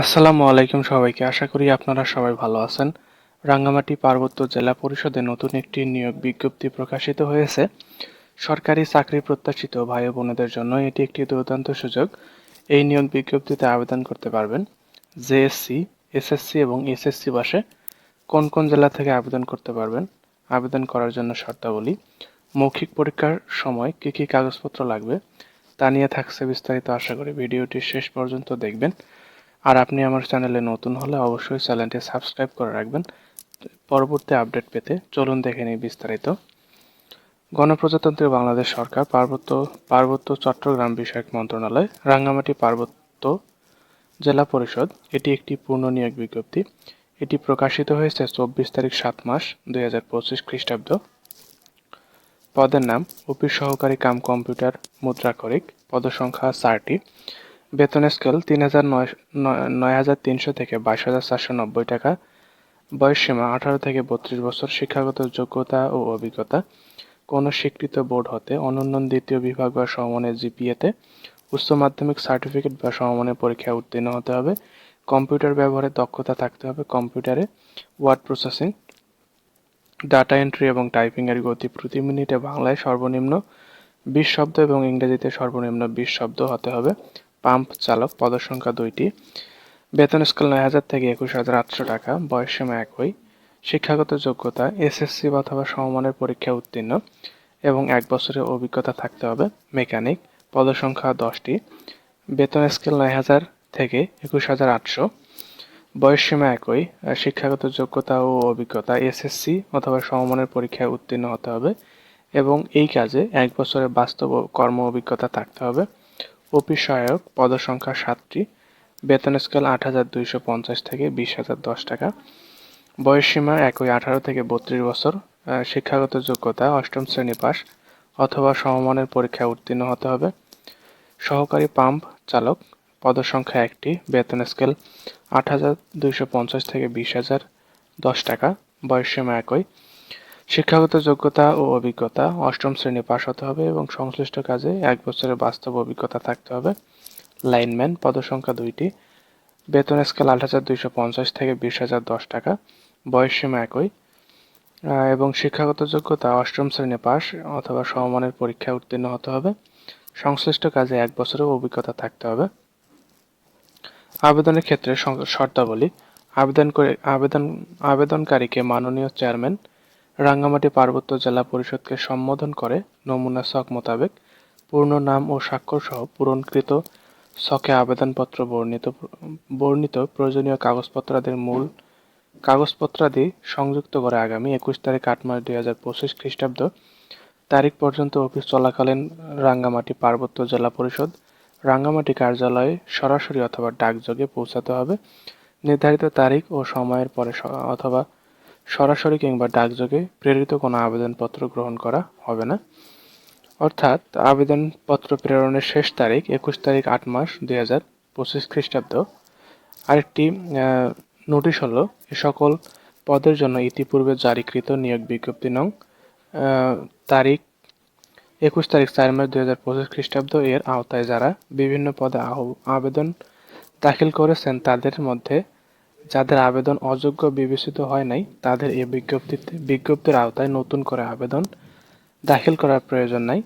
আসসালামু আলাইকুম সবাইকে। আশা করি আপনারা সবাই ভালো আছেন। রাঙ্গামাটি পার্বত্য জেলা পরিষদে নতুন একটি নিয়োগ বিজ্ঞপ্তি প্রকাশিত হয়েছে। সরকারি চাকরি প্রত্যাশিত ভাই বোনেদের জন্য এটি একটি দুর্দান্ত সুযোগ। এই নিয়োগ বিজ্ঞপ্তিতে আবেদন করতে পারবেন জেএসসি এসএসসি এবং এসএসসি বাসে কোন কোন জেলা থেকে আবেদন করতে পারবেন, আবেদন করার জন্য শর্তাবলী, মৌখিক পরীক্ষার সময় কী কী কাগজপত্র লাগবে তা নিয়ে থাকছে বিস্তারিত আশা করি। ভিডিওটি শেষ পর্যন্ত দেখবেন। আর আপনি আমার চ্যানেলে নতুন হলে অবশ্যই চ্যানেলটি সাবস্ক্রাইব করে রাখবেন। পরবর্তী আপডেট পেতে চলুন দেখে নিই বিস্তারিত। গণপ্রজাতন্ত্রী বাংলাদেশ সরকার পার্বত্য পার্বত্য চট্টগ্রাম বিষয়ক মন্ত্রণালয়, রাঙ্গামাটি পার্বত্য জেলা পরিষদ, এটি একটি পূর্ণ নিয়োগ বিজ্ঞপ্তি। এটি প্রকাশিত হয়েছে চব্বিশ তারিখ সাত মাস দুই হাজার পঁচিশ খ্রিস্টাব্দ। পদের নাম, অফিস সহকারী কাম কম্পিউটার মুদ্রাকরিক পদসংখ্যা চারটি। বেতন স্কেল তিন হাজার নয় হাজার তিনশো থেকে বাইশ হাজার চারশো নব্বই টাকা। বয়স সীমা আঠারো থেকে বত্রিশ বছর। শিক্ষাগত যোগ্যতা ও অভিজ্ঞতা। কোনো স্বীকৃত বোর্ড হতে অনন্য দ্বিতীয় বিভাগ বা সমমানের জিপিএতে উচ্চ মাধ্যমিক সার্টিফিকেট বা সমমানের পরীক্ষায় উত্তীর্ণ হতে হবে। কম্পিউটার ব্যবহারে দক্ষতা থাকতে হবে কম্পিউটারে। ওয়ার্ড প্রসেসিং, ডাটা এন্ট্রি এবং টাইপিংয়ের গতি প্রতি মিনিটে বাংলায় সর্বনিম্ন বিশ শব্দ এবং ইংরেজিতে সর্বনিম্ন বিশ শব্দ হতে হবে। পাম্প চালক পদসংখ্যা দুইটি। বেতন স্কেল নয় হাজার থেকে একুশ হাজার আটশো টাকা, বয়স সীমা একই। শিক্ষাগত যোগ্যতা, এসএসসি অথবা সমমানের পরীক্ষায় উত্তীর্ণ এবং এক বছরের অভিজ্ঞতা থাকতে হবে। মেকানিক, পদসংখ্যা দশটি। বেতন স্কেল নয় হাজার থেকে একুশ হাজার আটশো। বয়স সীমা একই। শিক্ষাগত যোগ্যতা ও অভিজ্ঞতা, এসএসসি অথবা সমমানের পরীক্ষায় উত্তীর্ণ হতে হবে এবং এই কাজে এক বছরের বাস্তব কর্ম অভিজ্ঞতা থাকতে হবে। অফিস সহায়ক পদসংখ্যা সাতটি, বেতন স্কেল আট হাজার দুইশো পঞ্চাশ থেকে বিশ হাজার দশ টাকা। বয়সসীমা একই আঠারো থেকে বত্রিশ বছর। শিক্ষাগত যোগ্যতা অষ্টম শ্রেণি পাস অথবা সমমানের পরীক্ষায় উত্তীর্ণ হতে হবে। সহকারী পাম্প চালক পদসংখ্যা একটি, বেতন স্কেল আট হাজার দুইশো পঞ্চাশ থেকে বিশ হাজার দশ টাকা। বয়সসীমা একই। শিক্ষাগত যোগ্যতা ও অভিজ্ঞতা অষ্টম শ্রেণি পাশ হতে হবে এবং সংশ্লিষ্ট কাজে এক বছরের বাস্তব অভিজ্ঞতা থাকতে হবে। লাইনম্যান, পদসংখ্যা দুইটি। বেতন স্কেল আট হাজার দুইশো পঞ্চাশ থেকে বিশ হাজার দশ টাকা। বয়স সীমা একই। এবং শিক্ষাগত যোগ্যতা অষ্টম শ্রেণি পাস অথবা সমমানের পরীক্ষায় উত্তীর্ণ হতে হবে। সংশ্লিষ্ট কাজে এক বছরের অভিজ্ঞতা থাকতে হবে। আবেদনের ক্ষেত্রে শর্তাবলী। আবেদন করে আবেদন আবেদনকারীকে মাননীয় চেয়ারম্যান রাঙ্গামাটি পার্বত্য জেলা পরিষদকে সম্বোধন করে নমুনা ছক মোতাবেক পূর্ণ নাম ও স্বাক্ষর সহ পূরণকৃত ছকে আবেদনপত্র বর্ণিত বর্ণিত প্রয়োজনীয় কাগজপত্রাদির মূল কাগজপত্রাদি সংযুক্ত করে আগামী একুশ তারিখ আট মাস দুই হাজার পঁচিশ খ্রিস্টাব্দ তারিখ পর্যন্ত অফিস চলাকালীন রাঙ্গামাটি পার্বত্য জেলা পরিষদ, রাঙ্গামাটি কার্যালয়ে সরাসরি অথবা ডাকযোগে পৌঁছাতে হবে। নির্ধারিত তারিখ ও সময়ের পরে অথবা সরাসরি কিংবা ডাকযোগে প্রেরিত কোনো আবেদনপত্র গ্রহণ করা হবে না। অর্থাৎ আবেদনপত্র প্রেরণের শেষ তারিখ একুশ তারিখ আট মাস দুই হাজার পঁচিশ খ্রিস্টাব্দ। আরেকটি নোটিশ হলো, এ সকল পদের জন্য ইতিপূর্বে জারিকৃত নিয়োগ বিজ্ঞপ্তি নং তারিখ একুশ তারিখ চার মাস দুই হাজার পঁচিশ খ্রিস্টাব্দ। এর আওতায় যারা বিভিন্ন পদে আবেদন দাখিল করেছেন, তাদের মধ্যে যাদের আবেদন অযোগ্য বিবেচিত হয় নাই, তাদের এ বিজ্ঞপ্তিতে বিজ্ঞপ্তির আওতায় নতুন করে আবেদন দাখিল করার প্রয়োজন নাই।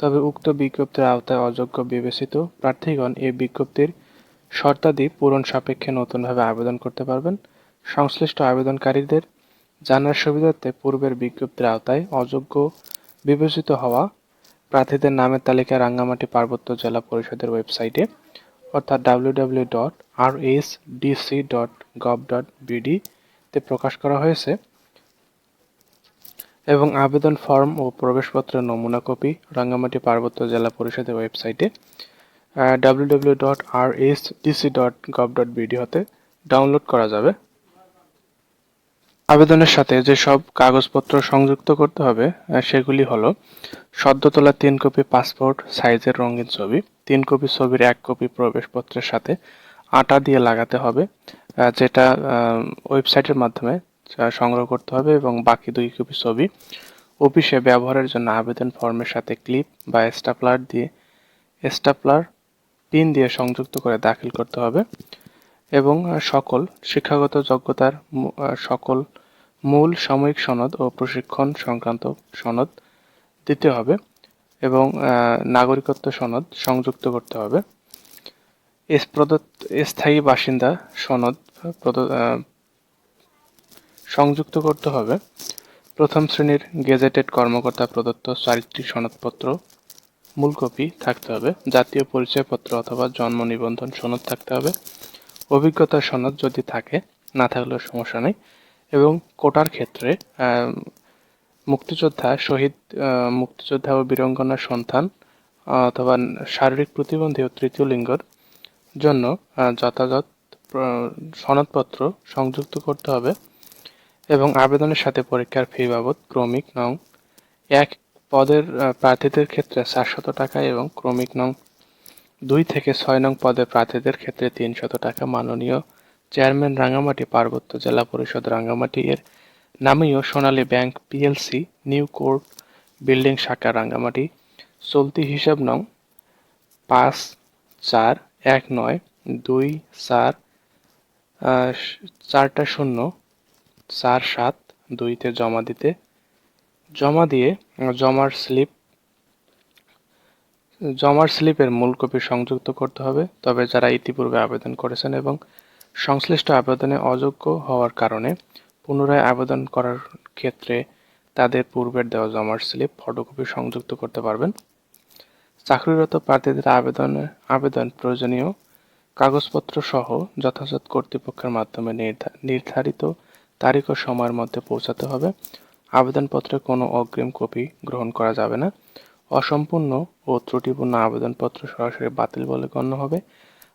তবে উক্ত বিজ্ঞপ্তির আওতায় অযোগ্য বিবেচিত প্রার্থীগণ এ বিজ্ঞপ্তির শর্তাদি পূরণ সাপেক্ষে নতুনভাবে আবেদন করতে পারবেন। সংশ্লিষ্ট আবেদনকারীদের জানার সুবিধার্থে পূর্বের বিজ্ঞপ্তির আওতায় অযোগ্য বিবেচিত হওয়া প্রার্থীদের নামের তালিকা রাঙ্গামাটি পার্বত্য জেলা পরিষদের ওয়েবসাইটে অর্থাৎ ডট বিডিতে প্রকাশ করা হয়েছে। এবং আবেদন ফর্ম ও প্রবেশপত্রের নমুনা কপি রাঙ্গামাটি পার্বত্য জেলা পরিষদের ওয়েবসাইটে বিডি হতে ডাউনলোড করা যাবে। আবেদনের সাথে যেসব কাগজপত্র সংযুক্ত করতে হবে সেগুলি হলো সদ্য তোলা তিন কপি পাসপোর্ট, সাইজের রঙিন ছবি তিন কপি ছবির এক কপি প্রবেশপত্রের সাথে আটা দিয়ে লাগাতে হবে যেটা ওয়েবসাইটের মাধ্যমে সংগ্রহ করতে হবে এবং বাকি দুই কপি ছবি অফিসে ব্যবহারের জন্য আবেদন ফর্মের সাথে ক্লিপ বা স্টাপলার দিয়ে, স্টাপলার, পিন দিয়ে সংযুক্ত করে দাখিল করতে হবে এবং সকল শিক্ষাগত যোগ্যতার সকল মূল সাময়িক সনদ ও প্রশিক্ষণ সংক্রান্ত সনদ দিতে হবে। এবং নাগরিকত্ব সনদ সংযুক্ত করতে হবে। এস প্রদত্ত, স্থায়ী বাসিন্দা সনদ সংযুক্ত করতে হবে। প্রথম শ্রেণির গেজেটেড কর্মকর্তা প্রদত্ত চারিত্রিক সনদপত্র, মূল কপি থাকতে হবে। জাতীয় পরিচয়পত্র অথবা জন্ম নিবন্ধন সনদ থাকতে হবে। অভিজ্ঞতা সনদ যদি থাকে, না থাকলেও সমস্যা নেই। এবং কোটার ক্ষেত্রে মুক্তিযোদ্ধা শহীদ মুক্তিযোদ্ধা ও বীরঙ্গনার সন্তান অথবা শারীরিক প্রতিবন্ধী ও তৃতীয় লিঙ্গর জন্য যথাযথ সনদপত্র সংযুক্ত করতে হবে এবং আবেদনের সাথে পরীক্ষার ফি বাবদ ক্রমিক নং এক পদের প্রার্থীদের ক্ষেত্রে চারশত টাকা এবং ক্রমিক নং দুই থেকে ছয় নং পদে প্রার্থীদের ক্ষেত্রে তিনশত টাকা। মাননীয় চেয়ারম্যান রাঙ্গামাটি পার্বত্য জেলা পরিষদ রাঙ্গামাটি এর নামীয় Sonali Bank PLC, new court building শাখা রাঙ্গামাটি চলতি হিসাব নং পাঁচ চার এক নয় দুই চার চারটা শূন্য চার সাত দুইতে জমা দিতে। জমা দিয়ে জমার স্লিপ, জমার স্লিপের মূল কপি সংযুক্ত করতে হবে। তবে যারা ইতিপূর্বে আবেদন করেছেন এবং সংশ্লিষ্ট আবেদনে অযোগ্য হওয়ার কারণে পুনরায় আবেদন করার ক্ষেত্রে তাদের পূর্বের দেওয়া জমার স্লিপ ফটোকপি সংযুক্ত করতে পারবেন। চাকরিরত প্রার্থীদের আবেদন আবেদন প্রয়োজনীয় কাগজপত্র সহ যথাযথ কর্তৃপক্ষের মাধ্যমে নির্ধা- নির্ধারিত তারিখ ও সময়ের মধ্যে পৌঁছাতে হবে। আবেদনপত্রে কোনো অগ্রিম কপি গ্রহণ করা যাবে না। অসম্পূর্ণ ও ত্রুটিপূর্ণ আবেদনপত্র সরাসরি বাতিল বলে গণ্য হবে।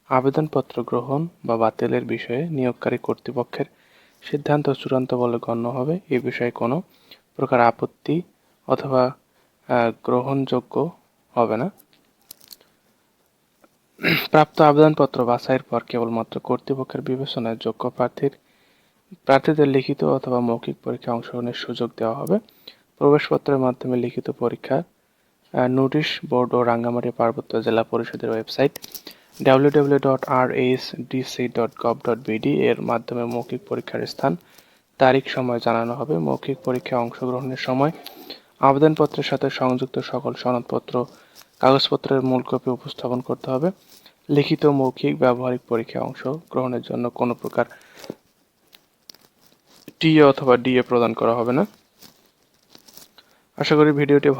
আবেদনপত্র গ্রহণ বা বাতিলের বিষয়ে নিয়োগকারী কর্তৃপক্ষের সিদ্ধান্ত চূড়ান্ত বলে গণ্য হবে। এ বিষয়ে কোনো প্রকার আপত্তি অথবা গ্রহণযোগ্য হবে না। প্রাপ্ত আবেদনপত্র বাছাইয়ের পর কেবলমাত্র কর্তৃপক্ষের বিবেচনায় যোগ্য প্রার্থীর, প্রার্থীদের লিখিত অথবা মৌখিক পরীক্ষায় অংশগ্রহণের সুযোগ দেওয়া হবে। প্রবেশপত্রের মাধ্যমে লিখিত পরীক্ষা নোটিশ বোর্ড ও রাঙ্গামাটি পার্বত্য জেলা পরিষদের ওয়েবসাইট বিডি এর মাধ্যমে মৌখিক পরীক্ষার স্থান, তারিখ, সময় জানানো হবে, মৌখিক পরীক্ষায় অংশগ্রহণের সময়, আবেদনপত্রের সাথে সংযুক্ত সকল সনদপত্র, কাগজপত্রের মূল কপি উপস্থাপন করতে হবে, লিখিত মৌখিক ব্যবহারিক পরীক্ষায় অংশ গ্রহণের জন্য কোনো প্রকার টিএ অথবা ডিএ প্রদান করা হবে না। আশা করি ভিডিওটি ভালো